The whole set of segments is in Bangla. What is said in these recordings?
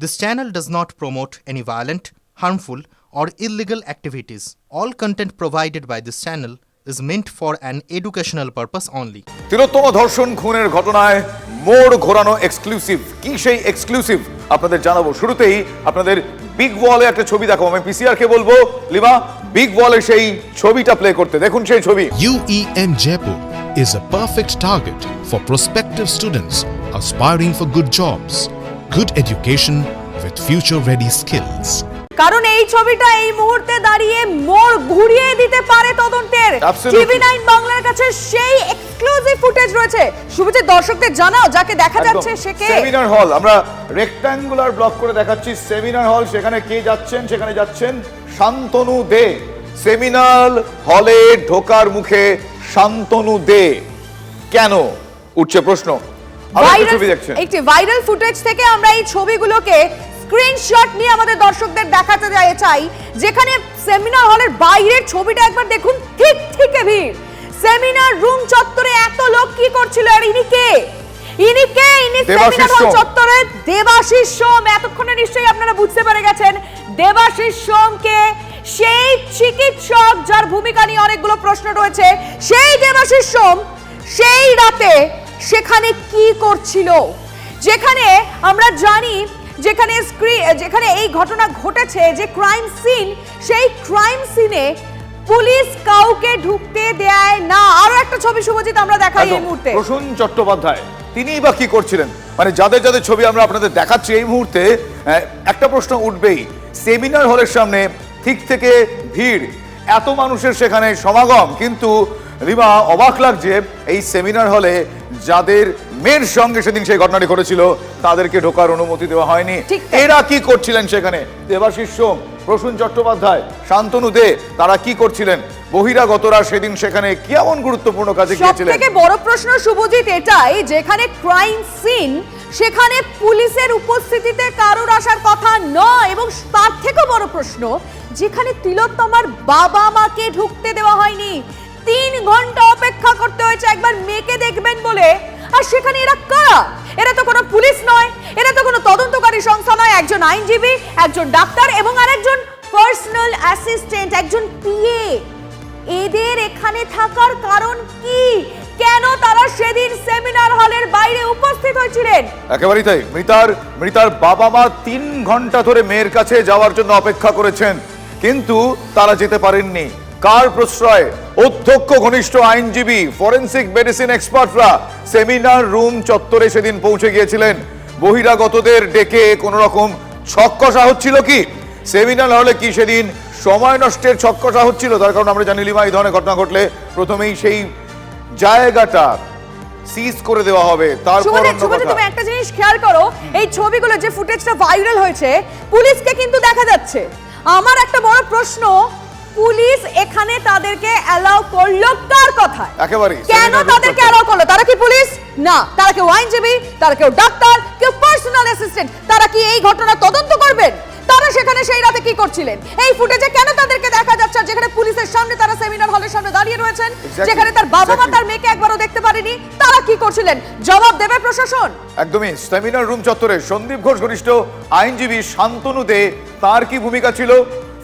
This channel does not promote any violent, harmful, or illegal activities. All content provided by this channel is meant for an educational purpose only. তিলোত্তম ধর্ষণ খুনের ঘটনায় মোড় ঘোরানো এক্সক্লুসিভ কি সেই এক্সক্লুসিভ আপনাদের জানাব শুরুতেই আপনাদের বিগ ওয়ালে একটা ছবি দেখাবো আমি পিসিআর কে বলব লিমা বিগ ওয়ালে সেই ছবিটা প্লে করতে দেখুন সেই ছবি UEN Jaipur is a perfect target for prospective students aspiring for good jobs, good education with future ready skills. কারণ এই ছবিটা এই মুহূর্তে দাঁড়িয়ে মোড় ঘুরিয়ে দিতে পারে তদন্তের। টিভি নাইন বাংলার কাছে সেই এক্সক্লুসিভ ফুটেজ রয়েছে। শুভজিৎ দর্শকদের জানাও যাকে দেখা যাচ্ছে সে কে? সেমিনার হল আমরা রেক্ট্যাঙ্গুলার ব্লক করে দেখাচ্ছি সেমিনার হল সেখানে কে যাচ্ছেন? সেখানে যাচ্ছেন শান্তনু দে। সেমিনার হলে ঢোকার মুখে শান্তনু দে। কেন? উঠছে প্রশ্ন। ভাইরাল একটি ভাইরাল ফুটেজ থেকে আমরা এই ছবিগুলোকে স্ক্রিনশট নিয়ে আমাদের দর্শকদের দেখাতে চাই- চাই। যেখানে সেমিনার হলের বাইরের ছবিটা একবার দেখুন ঠিক ঠিক ভিড়। সেমিনার রুম চত্বরে এত লোক কি করছিল আর ইনি কে? ইনি কে? ইনি সেমিনার হল চত্বরে দেবাশিস সোম। এতক্ষণে নিশ্চয়ই আপনারা বুঝতে পেরে গেছেন দেবাশিস সোমকে সেই চিকিৎসক যার ভূমিকা নিয়ে অনেকগুলো প্রশ্ন রয়েছে সেই দেবাশিস সোম সেই রাতে সেখানে কি করছিল? যেখানে আমরা জানি যেখানে যেখানে এই ঘটনা ঘটেছে যে ক্রাইম সিন সেই ক্রাইম সিনে পুলিশ কাউকে ঢুকতে দেয় না। আরও একটা ছবি শুভজিৎ আমরা দেখাই এই মুহূর্তে। প্রসূন চট্টোপাধ্যায় তিনিই বা কি করছিলেন? মানে যাদের যাদের ছবি আমরা আপনাদের দেখাচ্ছি এই মুহূর্তে একটা প্রশ্ন উঠবেই। সেমিনার হলের সামনে ঠিক থেকে ভিড়। এত মানুষের সেখানে সমাগম কিন্তু রিমা অবাক লাগছে এই সেমিনার হলে যাদের মেয়ের সঙ্গে সেদিন সেই ঘটনাটি ঘটেছিল তাদেরকে ঢোকার অনুমতি দেওয়া হয়নি। এরা কি করছিলেন সেখানে? দেবাশিস সোম প্রসূন চট্টোপাধ্যায় শান্তনু দে তারা কি করছিলেন? বহিরাগতরা সেদিন সেখানে কি এমন গুরুত্বপূর্ণ কাজে গিয়েছিলেন? থেকে বড় প্রশ্ন শুভজিৎ এটাই যেখানে ক্রাইম সিন সেখানে পুলিশের উপস্থিতিতে কারোর আসার কথা নয় এবং তার থেকেও বড় প্রশ্ন যেখানে তিলোত্তমার বাবা মাকে ঢুকতে দেওয়া হয়নি। তিন ঘণ্টা অপেক্ষা করতে হয়েছে, একবার মেয়েকে দেখবেন বলে। আর সেখানে এরা কারা? এরা তো কোনো পুলিশ নয়, এরা তো কোনো তদন্তকারী সংস্থা নয়। একজন আইনজীবী, একজন ডাক্তার এবং আরেকজন পার্সোনাল অ্যাসিস্ট্যান্ট একজন পিএ এদের এখানে থাকার কারণ কি? কেন তারা সেদিন সেমিনার হলের বাইরে উপস্থিত হয়েছিলেন? একেবারেই তাই। মৃতার মৃতার বাবা মা তিন ঘণ্টা ধরে মেয়ের কাছে যাওয়ার জন্য অপেক্ষা করেছেন। কিন্তু তারা যেতে পারেননি। কার প্রশ্রয়? অধ্যক্ষ ঘনিষ্ঠ আইনজীবী ফরেন্সিক মেডিসিন এক্সপার্টরা সেমিনার রুম চত্বরে সেদিন পৌঁছে গিয়েছিলেন। বহিরাগতদের ডেকে কোন রকম ছক্কষা হচ্ছিল কি? সেমিনার হলে কি সেদিন সময় নষ্টের ছক্কষা হচ্ছিল? তার কারণ আমরা জানি লিমা এই ধরনের ঘটনা ঘটলে প্রথমেই সেই জায়গাটা সিজ করে দেওয়া হবে। তারপর শুভজিৎ অন্য কথা। তুমি একটা জিনিস খেয়াল করো এই ছবিগুলো যে ফুটেজটা ভাইরাল হয়েছে পুলিশকে কিন্তু দেখা যাচ্ছে। আমার একটা বড় প্রশ্ন পুলিশ এখানে তাদেরকে অ্যালাউ করল কার কথায়? একেবারেই। কেন তাদেরকে। অ্যালাউ করল? তারা কি পুলিশ? না। তারা কেউ আইনজীবী? তারা কেউ ডাক্তার? কেউ পার্সোনাল অ্যাসিস্ট্যান্ট তারা কি এই ঘটনা তদন্ত করবেন? তারা সেখানে সেই রাতে কি করছিলেন? এই ফুটেজে কেন তাদেরকে দেখা যাচ্ছে? যেখানে পুলিশের সামনে তারা সেমিনার হলের সামনে দাঁড়িয়ে রয়েছেন যেখানে তার বাবা মা তার মেয়েকে একবারও দেখতে পারেনি তারা কি করছিলেন? জবাব দেবে প্রশাসন। একদমই। সেমিনার রুম চত্বরে সন্দীপ ঘোষ ঘনিষ্ঠ আইনজীবী শান্তনু দে তার কি ভূমিকা ছিল?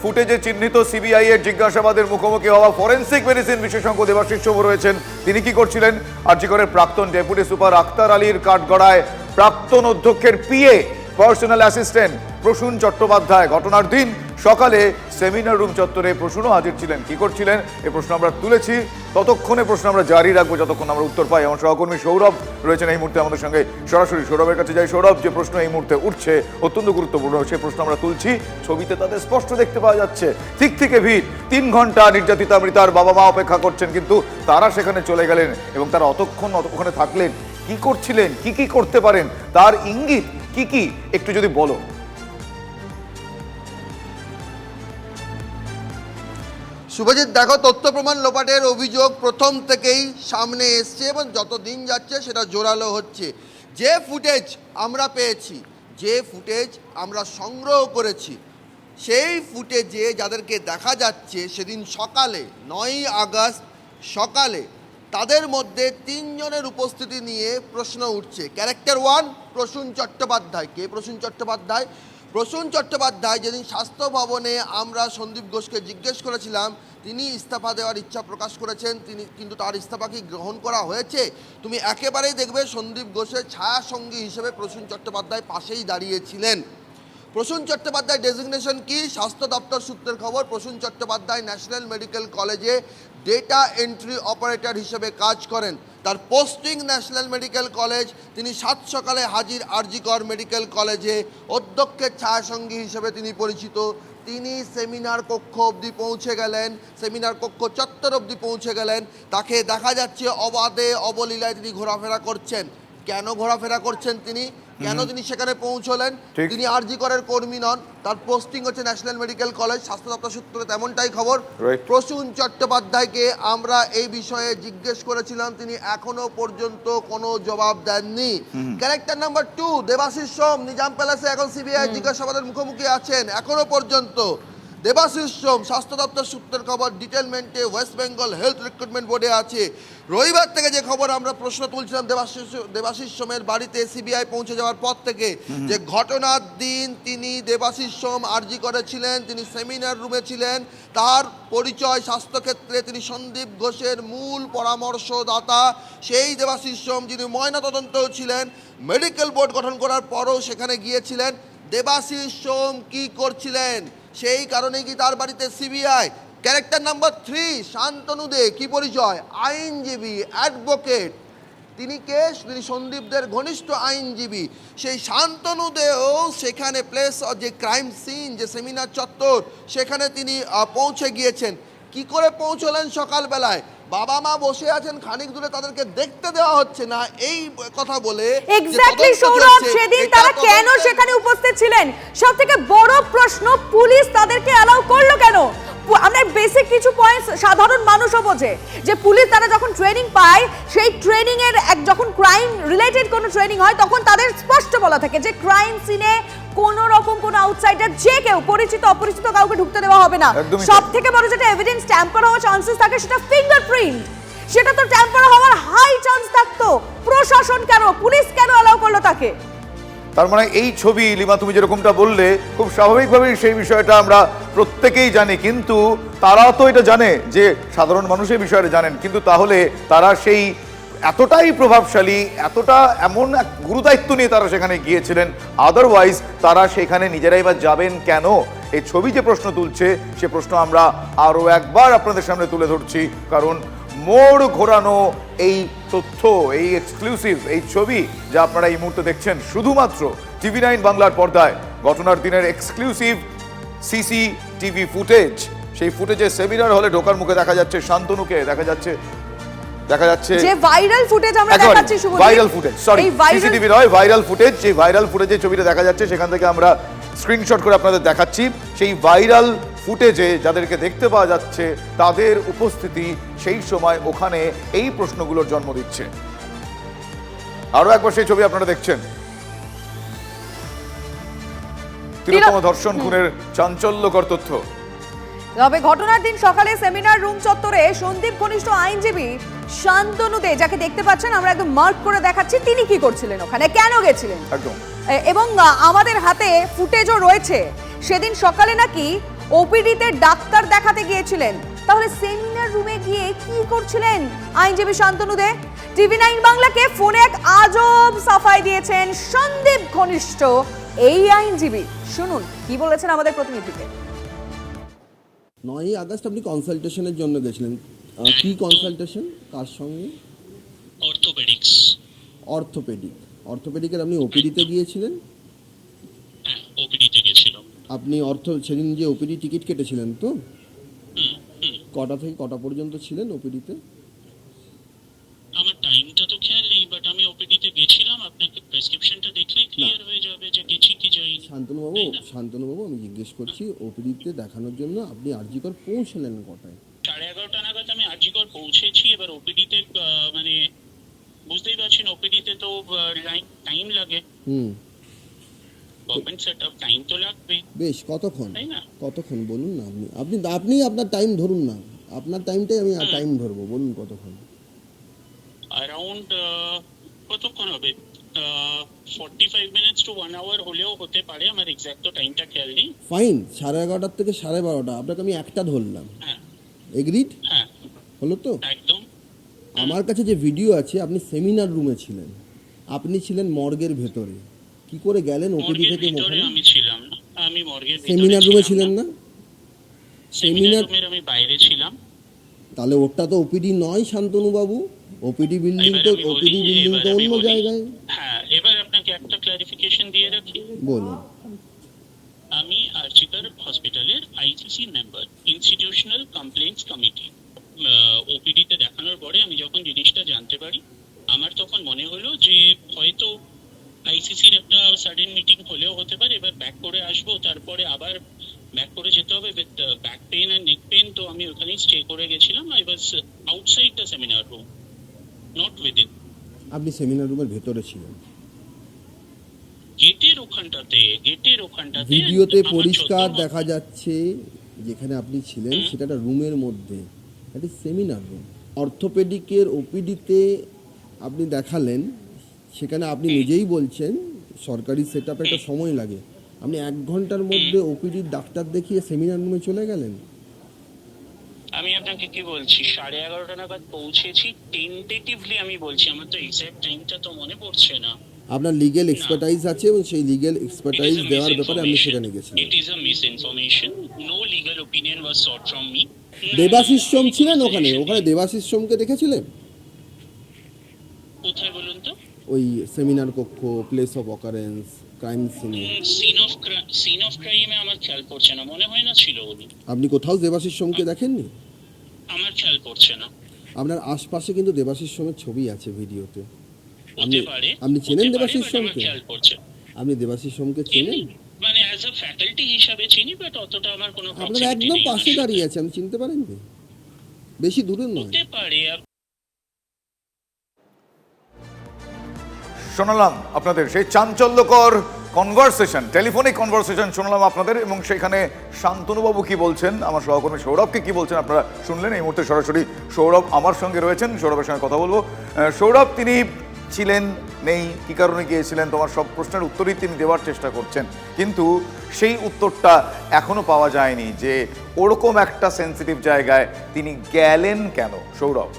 ফুটেজে চিহ্নিত সিবিআই এর জিজ্ঞাসাবাদের মুখোমুখি হওয়া ফরেন্সিক মেডিসিন বিশেষজ্ঞ দেবাশিস শুভ রয়েছেন। তিনি কি করছিলেন? আর্যিকরের প্রাক্তন ডেপুটি সুপার আক্তার আলীর কাঠগড়ায় প্রাক্তন অধ্যক্ষের PA personal assistant Prasun Chattopadhyay. ঘটনার দিন সকালে সেমিনার রুম চত্বরে প্রসূনও হাজির ছিলেন। কি করছিলেন? এই প্রশ্ন আমরা তুলেছি। ততক্ষণে প্রশ্ন আমরা জারি রাখব, যতক্ষণ আমরা উত্তর পাই। আমার সহকর্মী সৌরভ রয়েছেন এই মুহূর্তে আমাদের সঙ্গে। সরাসরি সৌরভের কাছে যাই। সৌরভ, যে প্রশ্ন এই মুহূর্তে উঠছে, অত্যন্ত গুরুত্বপূর্ণ, সে প্রশ্ন আমরা তুলছি। ছবিতে তাদের স্পষ্ট দেখতে পাওয়া যাচ্ছে। ঠিক থেকে ভিড়, তিন ঘণ্টা নির্যাতিতা মৃতার বাবা মা অপেক্ষা করছেন, কিন্তু তারা সেখানে চলে গেলেন এবং তারা অতক্ষণ অত- ওখানে থাকলেন। কি করছিলেন? কি কি করতে পারেন? তার ইঙ্গিত কি কি? একটু যদি বলো। শুভজিৎ, দেখো, তথ্য প্রমাণ লোপাটের অভিযোগ প্রথম থেকেই সামনে এসছে এবং যত দিন যাচ্ছে সেটা জোরালো হচ্ছে। যে ফুটেজ আমরা পেয়েছি, যে ফুটেজ আমরা সংগ্রহ করেছি, সেই ফুটেজে যাদেরকে দেখা যাচ্ছে সেদিন সকালে, নয়ই আগস্ট সকালে, তাদের মধ্যে তিনজনের উপস্থিতি নিয়ে প্রশ্ন উঠছে। Character one Prasun Chattopadhyay. কে প্রসূন চট্টোপাধ্যায়? প্রসূন চট্টোপাধ্যায় যেদিন স্বাস্থ্য ভবনে আমরা সন্দীপ ঘোষকে জিজ্ঞেস করেছিলাম, তিনি ইস্তফা দেওয়ার ইচ্ছা প্রকাশ করেছেন, তিনি কিন্তু তার ইস্তফা কি গ্রহণ করা হয়েছে? তুমি একেবারেই দেখবে সন্দীপ ঘোষের ছায়া সঙ্গী হিসেবে প্রসূন চট্টোপাধ্যায় পাশেই দাঁড়িয়েছিলেন। প্রসূন চট্টোপাধ্যায় ডেজিগনেশন কি? স্বাস্থ্য দপ্তর সূত্রের খবর, প্রসূন চট্টোপাধ্যায় ন্যাশনাল মেডিকেল কলেজে ডেটা এন্ট্রি অপারেটর হিসেবে কাজ করেন। তার পোস্টিং ন্যাশনাল মেডিকেল কলেজ তিনি সাত সকালে হাজির আরজিকর মেডিকেল কলেজে অধ্যক্ষের ছায়াসঙ্গী হিসেবে তিনি পরিচিত। তিনি সেমিনার কক্ষ অবধি পৌঁছে গেলেন সেমিনার কক্ষ চত্বর অবধি পৌঁছে গেলেন। তাকে দেখা যাচ্ছে অবাধে অবলীলায় তিনি ঘোরাফেরা করছেন। কেন ঘোরাফেরা করছেন তিনি? কেন তিনি সেখানে পৌঁছলেন? তিনি আরজি করের কর্মী নন। তার পোস্টিং হচ্ছে ন্যাশনাল মেডিকেল কলেজ স্বাস্থ্য দপ্তর সূত্রে তেমনটাই খবর। প্রসূন চট্টোপাধ্যায়কে আমরা এই বিষয়ে জিজ্ঞেস করেছিলাম। তিনি এখনও পর্যন্ত কোনো জবাব দেননি। Character number two Debashis Som Nizam প্যালেসে এখন সিবিআই জিজ্ঞাসাবাদের মুখোমুখি আছেন এখনও পর্যন্ত। দেবাশিস সোম স্বাস্থ্য দপ্তর সূত্রের খবর ডিটেলমেন্টে ওয়েস্ট বেঙ্গল হেলথ রিক্রুটমেন্ট বোর্ডে আছে। রবিবার থেকে যে খবর আমরা প্রশ্ন তুলছিলাম, দেবাশিস দেবাশিস সোমের বাড়িতে সিবিআই পৌঁছে যাওয়ার পর থেকে যে ঘটনার দিন তিনি দেবাশিস সোম আর্জি করেছিলেন, তিনি সেমিনার রুমে ছিলেন, তার পরিচয় স্বাস্থ্যক্ষেত্রে তিনি সন্দীপ ঘোষের মূল পরামর্শদাতা, সেই দেবাশিস সোম যিনি ময়নাতদন্তও ছিলেন, মেডিকেল বোর্ড গঠন করার পরও সেখানে গিয়েছিলেন। দেবাশিস সোম কি করছিলেন? সেই কারণেই কি তার বাড়িতে CBI character number three Shantanu De কি পরিচয়? আইনজীবী অ্যাডভোকেট তিনি কে? তিনি সন্দীপদের ঘনিষ্ঠ আইনজীবী। সেই শান্তনু দেও সেখানে প্লেস যে ক্রাইম সিন যে সেমিনার চত্বর সেখানে তিনি পৌঁছে গিয়েছেন। কি করে পৌঁছলেন সকালবেলায়? বাবা মা বসে আছেন খানিক দূরে তাদেরকে দেখতে দেওয়া হচ্ছে না এই কথা বলে এক্স্যাক্টলি সৌরভ সেদিন তারা কেন সেখানে উপস্থিত ছিলেন? সব থেকে বড় প্রশ্ন পুলিশ তাদেরকে অ্যালাউ করল কেন? আমরা বেসিক কিছু পয়েন্টস সাধারণ মানুষও বোঝে। যে পুলিশ তারা যখন ট্রেনিং পায় সেই ট্রেনিং এর এক যখন ক্রাইম রিলেটেড কোনো ট্রেনিং হয় তখন তাদের স্পষ্ট বলা থাকে যে ক্রাইম সিনে কোনো রকম কোনো আউটসাইডার যে কেউ পরিচিত অপরিচিত কাউকে ঢুকতে দেওয়া হবে না। সব থেকে বড় যেটা এভিডেন্স ট্যাম্পার হওয়ার চান্সেস থাকে সেটা ফিঙ্গারপ্রিন্ট সেটা তো ট্যাম্পার হওয়ার হাই চান্স থাকতো। প্রশাসন কেন পুলিশ কেন অ্যালাউ করল তাকে? তার মানে এই ছবি লিমা, তুমি যেরকমটা বললে, খুব স্বাভাবিকভাবেই সেই বিষয়টা আমরা প্রত্যেকেই জানি, কিন্তু তারা তো এটা জানে যে সাধারণ মানুষ এই বিষয়টা জানেন, কিন্তু তাহলে তারা সেই এতটাই প্রভাবশালী, এতটা এমন এক গুরুদায়িত্ব নিয়ে তারা সেখানে গিয়েছিলেন আদারওয়াইজ তারা সেখানে নিজেরাই বা যাবেন কেন? এই ছবি যে প্রশ্ন তুলছে, সে প্রশ্ন আমরা আরও একবার আপনাদের সামনে তুলে ধরছি, কারণ মোড় ঘোরানো এই তথ্য এই এক্সক্লুসিভ এই ছবি যা আপনারা এই মুহূর্তে দেখছেন শুধুমাত্র টিভি নাইন বাংলার পর্দায়। ঘটনার দিনের এক্সক্লুসিভ সিসি টিভি ফুটেজ সেই ফুটেজে সেমিনার হলে ঢোকার মুখে দেখা যাচ্ছে শান্তনুকে দেখা যাচ্ছে দেখা যাচ্ছে যে ভাইরাল ফুটেজ আমরা দেখাচ্ছি Shubhadip viral footage sorry CCTV নয় ভাইরাল ফুটেজ যে ভাইরাল ফুটেজে ছবিটা দেখা যাচ্ছে সেখান থেকে আমরা স্ক্রিনশট করে আপনাদের দেখাচ্ছি। সেই ভাইরাল ফুটেজে যাদেরকে দেখতে পাওয়া যাচ্ছে তাদের উপস্থিতি সেই সময় ওখানে এই প্রশ্নগুলোর জন্ম দিচ্ছে। আরও একবার সেই ছবি আপনারা দেখছেন। তিলোত্তম ধর্ষণ খুনের চাঞ্চল্যকর তথ্য। তবে ঘটনার দিন সকালে সেমিনার রুম চত্বরে সন্দীপ ঘনিষ্ঠ আইনজীবী শান্তনু দে যাকে দেখতে পাচ্ছেন আমরা একদম মার্ক করে দেখাচ্ছি তিনি কি করছিলেন ওখানে? কেন গেছিলেন? একদম। এবং আমাদের হাতে ফুটেজও রয়েছে। সেদিন সকালে নাকি ওপিডিতে ডাক্তার দেখাতে গিয়েছিলেন। তাহলে সেমিনার রুমে গিয়ে কি করছিলেন? আইনজীবী শান্তনু দে টিভি নাইন বাংলাকে ফোনে এক আজব সাফাই দিয়েছেন সন্দীপ ঘনিষ্ঠ। এই আইনজীবী শুনুন কি বলেছেন আমাদের প্রতিনিধিকে। নয়ই আগস্ট আপনি কনসালটেশনের জন্য গেছিলেন। কি কনসালটেশন কার সঙ্গে? অর্থোপেডিক্স। অর্থোপেডিক। অর্থোপেডিকের আপনি ওপিডিতে গিয়েছিলেন? হ্যাঁ ওপিডিতে গেছিলাম আপনি অর্থ সেদিন যে ওপিডি টিকিট কেটেছিলেন তো? কটা থেকে কটা পর্যন্ত ছিলেন ওপিডিতে? আমার টাইমটা তো খেয়াল নেই বাট আমি ওপিডিতে গেছিলাম আপনাকে প্রেসক্রিপশনটা দেখলেই ক্লিয়ার হয়ে যাবে যে গেছি কি যাইনি। শান্তনুবাবু তাই না? শান্তনুবাবু আমি জিজ্ঞেস করছি ওপিডিতে দেখানোর জন্য আপনি আরজিকর পৌঁছলেন কটায়? সাড়ে এগারোটা নাগাদ আমি আজিকর পৌঁছেছি এবার ওপিডিতে মানে বুঝতেই পারছেন ওপিডিতে তো টাইম লাগে। Hmm. Government set up time তো লাগবেই বেশ কতক্ষণ? তাই না? কতক্ষণ? বলুন না আপনি। আপনি আপনি আপনার টাইম ধরুন না। আপনার টাইমটাই আমি টাইম ধরবো। বলুন কতক্ষণ? অ্যারাউন্ড কতক্ষণ হবে? Forty five minutes to one hour হলেও হতে পারে। আমার এক্সাক্ট তো টাইমটা খেয়াল নেই। ফাইন সাড়ে এগারোটার থেকে সাড়ে বারোটা। আপনাকে আমি একটা ধরলাম। হ্যাঁ। এগ্রিড হ্যাঁ। হলো তো? একদম। আমার কাছে যে ভিডিও আছে আপনি সেমিনার রুমে ছিলেন। আপনি ছিলেন মর্গের ভেতরে। কি করে গেলেন ওপিডি থেকে ভিতরে আমি ছিলাম না। আমি ভিতরে সেমিনার রুমে ছিলেন না? সেমিনার রুমের আমি বাইরে ছিলাম। তাহলে ওটা তো ওপিডি নয় শান্তনু বাবু ওপিডি বিল্ডিং তো ওপিডি বিল্ডিং তো অন্য জায়গায়। হ্যাঁ এবার আপনাকে একটা ক্লারিফিকেশন দিয়ে রাখি। বলুন। আমি আর্চিকার হসপিটালের ICC member institutional complaints committee ওপিডিতে দেখানোর পরে আমি যখন জিনিসটা জানতে পারি আমার তখন মনে হলো যে হয়তো আইসিসির একটা সাডেন মিটিং হলেও হতে পারে এবার ব্যাক করে আসব তারপরে আবার ব্যাক করে যেতে হবে উইথ ব্যাক পেন আর নেক পেন তো আমি ওখানেই স্টে করে গেছিলাম। I was outside the seminar room not with in আপনি সেমিনার রুমের ভেতরে ছিলেন। গেটের ওখানটাতে গেটের ওখানটাতে ভিডিওতে পরিষ্কার দেখা যাচ্ছে যেখানে আপনি ছিলেন সেটা একটা রুমের মধ্যে। একটি সেমিনার রুম অর্থোপেডিকের ওপিডিতে আপনি দেখালেন সেখানে আপনি নিজেই বলছেন সরকারি সেট একটা সময় লাগে। আপনি এক ঘণ্টার মধ্যে ওপিডির ডাক্তার দেখিয়ে সেমিনার রুমে চলে গেলেন? আমি আপনাকে কি বলছি? সাড়ে এগারোটা নাগাদ পৌঁছেছি টেন্টেটিভলি আমি বলছি আমার তো এক্সাক্ট টাইমটা তো মনে পড়ছে না। আপনার লিগেল এক্সপার্টাইজ আছে এবং সেই লিগেল এক্সপার্টাইজ দেওয়ার ব্যাপারে আপনি সেখানে গেছিলেন। It is a misinformation no legal opinion was sought from me Debashis Som ছিলেন ওখানে? ওখানে দেবাশিস সোমকে দেখেছিলেন? কোথায় বলুন তো? ওই সেমিনার কক্ষ প্লেস অফ অকারেন্স ক্রাইম সিনে সিন অফ সিন অফ ক্রাইমে আমার খেয়াল পড়ছে না মনে হয় না ছিল উনি। আপনি কোথাও দেবাশিস সোমকে দেখেননি? আমার খেয়াল পড়ছে না। আপনার আশপাশে কিন্তু দেবাশিস সোমের ছবি আছে ভিডিওতে। আপনি পারে আপনি চেনেন দেবাশিস সোমকে? আপনি দেবাশিস সোমকে চেনেন? মানে অ্যাজ আ ফ্যাকাল্টি হিসাবে চিনি বাট অতটা আমার কোনো আপনার একদম পাশে দাঁড়িয়ে আছে আপনি চিনতে পারেননি? বেশি দূরে নয়। হতে পারে শোনালাম আপনাদের সেই চাঞ্চল্যকর কনভারসেশন টেলিফোনিক কনভারসেশন শোনালাম আপনাদের এবং সেখানে শান্তনুবাবু কি বলছেন, আমার সহকর্মী সৌরভকে কি বলছেন আপনারা শুনলেন, এই মুহূর্তে সরাসরি সৌরভ আমার সঙ্গে রয়েছেন, সৌরভের সঙ্গে কথা বলব। সৌরভ, তিনি ছিলেন, নেই, কি কারণে গিয়েছিলেন, তোমার সব প্রশ্নের উত্তরই তিনি দেওয়ার চেষ্টা করছেন। কিন্তু সেই উত্তরটা এখনও পাওয়া যায়নি যে ওরকম একটা সেন্সিটিভ জায়গায় তিনি গেলেন কেন, সৌরভ?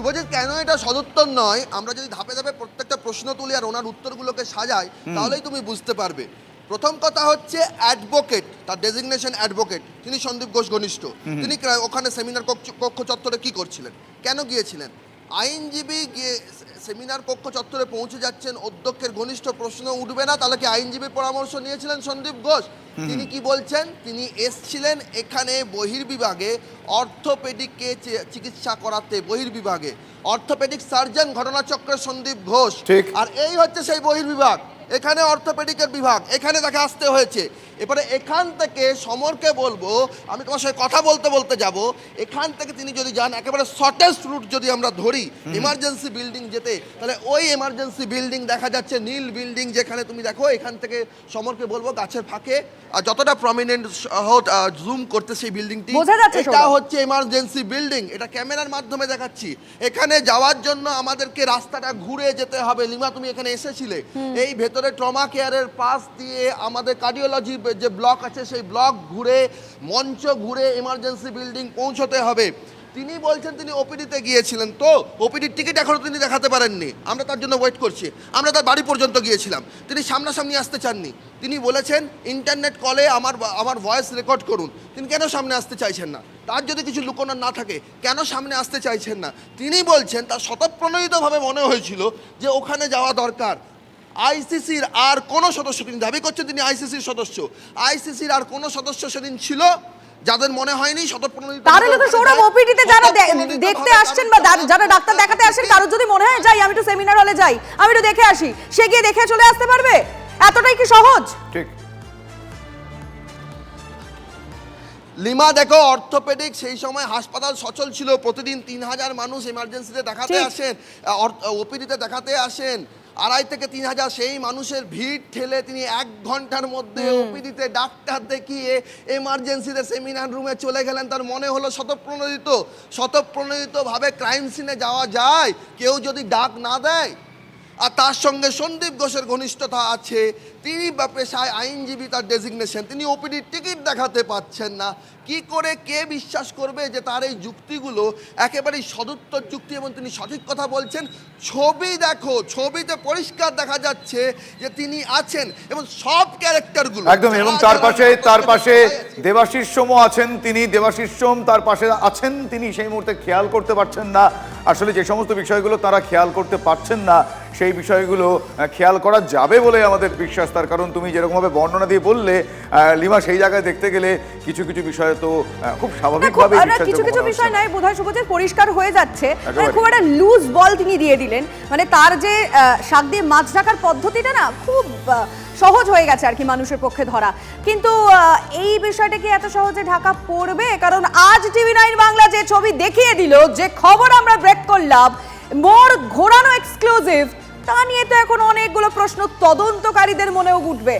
শুভজিৎ কেন এটা সদুত্তর নয়? আমরা যদি ধাপে ধাপে প্রত্যেকটা প্রশ্ন তুলি আর ওনার উত্তরগুলোকে সাজাই তাহলেই তুমি বুঝতে পারবে। প্রথম কথা হচ্ছে অ্যাডভোকেট তার ডেজিগনেশন অ্যাডভোকেট তিনি সন্দীপ ঘোষ ঘনিষ্ঠ। তিনি ওখানে সেমিনার কক্ষ- কক্ষ চত্বরে কি করছিলেন? কেন গিয়েছিলেন? আইনজীবী গিয়ে সেমিনার কক্ষ চত্বরে পৌঁছে যাচ্ছেন অধ্যক্ষের ঘনিষ্ঠ প্রশ্ন উঠবে না? তাহলে কি আইনজীবীর পরামর্শ নিয়েছিলেন সন্দীপ ঘোষ? তিনি কি বলছেন? তিনি এসছিলেন এখানে বহির্বিভাগে অর্থোপেডিককে চিকিৎসা করাতে বহির্বিভাগে। অর্থোপেডিক সার্জন ঘটনাচক্রের সন্দীপ ঘোষ। আর এই হচ্ছে সেই বহির্বিভাগ। এখানে অর্থোপেডিকের বিভাগ। এখানে তাকে আসতে হয়েছে। এবারে এখান থেকে সমরকে বলব আমি তোমার সঙ্গে কথা বলতে বলতে যাব। এখান থেকে তিনি যদি যান একেবারে শর্টেস্ট রুট যদি আমরা ধরি ইমার্জেন্সি বিল্ডিং যেতে তাহলে ওই এমার্জেন্সি বিল্ডিং দেখা যাচ্ছে নীল বিল্ডিং যেখানে তুমি দেখো এখান থেকে সমরকে বলব গাছের ফাঁকে। আর যতটা প্রমিনেন্ট জুম করতে সেই বিল্ডিংটি এটা হচ্ছে এমার্জেন্সি বিল্ডিং এটা ক্যামেরার মাধ্যমে দেখাচ্ছি। এখানে যাওয়ার জন্য আমাদেরকে রাস্তাটা ঘুরে যেতে হবে। লিমা তুমি এখানে এসেছিলে। এই ভেতরে ট্রমা কেয়ারের পাশ দিয়ে আমাদের কার্ডিওলজি যে ব্লক আছে, সেই ব্লক ঘুরে, মঞ্চ ঘুরে এমার্জেন্সি বিল্ডিং পৌঁছতে হবে। তিনি বলছেন তিনি ওপিডিতে গিয়েছিলেন। তো ওপিডির টিকিট এখনও তিনি দেখাতে পারেননি। আমরা তার জন্য ওয়েট করছি। আমরা তার বাড়ি পর্যন্ত গিয়েছিলাম। তিনি সামনাসামনি আসতে চাননি। তিনি বলেছেন ইন্টারনেট কলে আমার আমার ভয়েস রেকর্ড করুন। তিনি কেন সামনে আসতে চাইছেন না? তার যদি কিছু লুকোনোর না থাকে, কেন সামনে আসতে চাইছেন না? তিনি বলছেন, তার স্বতঃপ্রণোদিতভাবে মনে হয়েছিল যে ওখানে যাওয়া দরকার। আইসিসির আর কোনো সদস্য তিনি দাবি করছেন তিনি আইসিসির সদস্য। আইসিসির আর কোনো সদস্য সেদিন ছিল যাদের মনে হয়নি স্বতঃপ্রণোদিত তাহলে তো সৌরভ ওপিডিতে যারা দেখতে আসছেন বা যারা- ডাক্তার দেখাতে আসেন কারোর যদি মনে হয় যাই আমি একটু সেমিনার হলে যাই আমি একটু দেখে আসি। সে গিয়ে দেখে চলে আসতে পারবে? এতটাই কি সহজ? ঠিক। লিমা দেখো অর্থোপেডিক সেই সময় হাসপাতাল সচল ছিল। প্রতিদিন তিন হাজার মানুষ এমার্জেন্সিতে দেখাতে আসেন ওপিডিতে দেখাতে আসেন। আড়াই থেকে তিন হাজার সেই মানুষের ভিড় ঠেলে তিনি এক ঘণ্টার মধ্যে ওপিডিতে ডাক্তার দেখিয়ে এমার্জেন্সিতে সেমিনার রুমে চলে গেলেন। তার মনে হলো শতপ্রণোদিত শতপ্রণোদিতভাবে ক্রাইম সিনে যাওয়া যায়। কেউ যদি ডাক না দেয়। আর তার সঙ্গে সন্দীপ ঘোষের ঘনিষ্ঠতা আছে। তিনি বা পেশায় আইনজীবী তার ডেজিগনেশন তিনি ওপিডির টিকিট দেখাতে পাচ্ছেন না। কি করে কে বিশ্বাস করবে যে তার এই যুক্তিগুলো একেবারেই সদুত্তর যুক্তি এবং তিনি সঠিক কথা বলছেন? ছবি দেখো ছবিতে পরিষ্কার দেখা যাচ্ছে যে তিনি আছেন এবং সব ক্যারেক্টারগুলো। একদম এবং তার পাশে তার পাশে দেবাশিস সোমও আছেন তিনি। দেবাশিস সোম তার পাশে আছেন তিনি সেই মুহূর্তে খেয়াল করতে পারছেন না। আসলে যে সমস্ত বিষয়গুলো তারা খেয়াল করতে পারছেন না সেই বিষয়গুলো খেয়াল করা যাবে বলে আমাদের বিশ্বাস তার কারণ তুমি যেরকমভাবে বর্ণনা দিয়ে বললে লিমা সেই জায়গায় দেখতে গেলে কিছু কিছু বিষয় তো খুব স্বাভাবিকভাবে কিছু কিছু বিষয় নাই বোধহয় শুভজিৎ পরিষ্কার হয়ে যাচ্ছে। মানে খুব একটা লুজ বল তিনি দিয়ে দিলেন। মানে তার যে শাক দিয়ে মাছ ঢাকার পদ্ধতিটা না খুব সহজ হয়ে গেছে আর কি মানুষের পক্ষে ধরা। কিন্তু এই বিষয়টা কি এত সহজে ঢাকা পড়বে? কারণ আজ টিভি নাইন বাংলা যে ছবি দেখিয়ে দিল যে খবর আমরা ব্রেক করলাম মোর ঘোরানো এক্সক্লুসিভ তা নিয়ে তো এখন অনেকগুলো প্রশ্ন তদন্তকারীদের মনেও উঠবে।